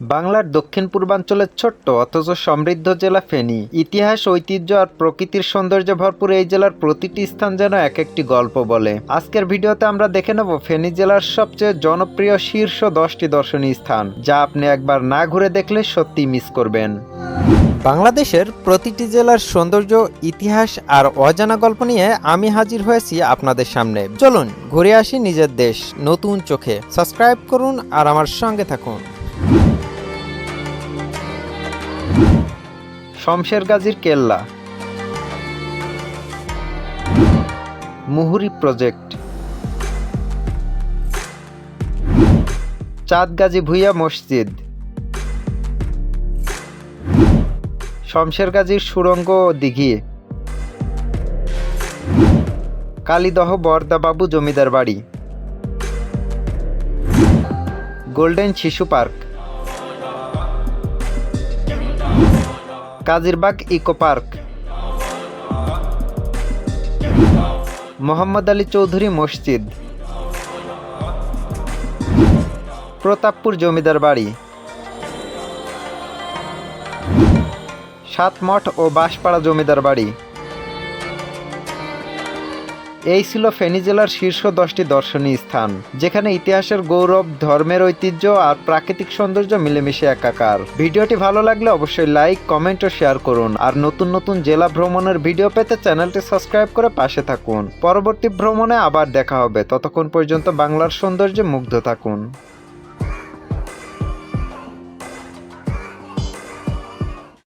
বাংলার দক্ষিণ পূর্বাঞ্চলের ছোট্ট অথচ সমৃদ্ধ জেলা ফেনী। ইতিহাস, ঐতিহ্য আর প্রকৃতির সৌন্দর্যে ভরপুর এই জেলার প্রতিটি স্থান যেন এক একটি গল্প বলে। আজকের ভিডিওতে আমরা দেখে নেব ফেনী জেলার সবচেয়ে জনপ্রিয় শীর্ষ দশটি দর্শনীয় স্থান, যা আপনি একবার না ঘুরে দেখলে সত্যি মিস করবেন। বাংলাদেশের প্রতিটি জেলার সৌন্দর্য, ইতিহাস আর অজানা গল্প নিয়ে আমি হাজির হয়েছি আপনাদের সামনে। চলুন, ঘুরে আসি নিজের দেশ, নতুন চোখে। সাবস্ক্রাইব করুন আর আমার সঙ্গে থাকুন। শমশের গাজীর কেল্লা। মুহুরি প্রজেক্ট। চাঁদ গাজী ভুইয়া মসজিদ। শমশের গাজীর সুরঙ্গ ও দিঘি। কালীদহ বরদাবাবু জমিদার বাড়ি। গোল্ডেন শিশু park. Kajirbag eco park. Mohammad Ali Chowdhury মসজিদ। প্রতাপপুর জমিদার বাড়ি। সাতমঠ ও বাঁশপাড়া জমিদার বাড়ি। এই ছিল ফেনী জেলার শীর্ষ দশটি দর্শনীয় স্থান, যেখানে ইতিহাসের গৌরব, ধর্মের ঐতিহ্য আর প্রাকৃতিক সৌন্দর্য মিলেমিশে একাকার। ভিডিওটি ভালো লাগলে অবশ্যই লাইক, কমেন্ট ও শেয়ার করুন। আর নতুন নতুন জেলা ভ্রমণের ভিডিও পেতে চ্যানেলটি সাবস্ক্রাইব করে পাশে থাকুন। পরবর্তী ভ্রমণে আবার দেখা হবে। ততক্ষণ পর্যন্ত বাংলার সৌন্দর্যে মুগ্ধ থাকুন।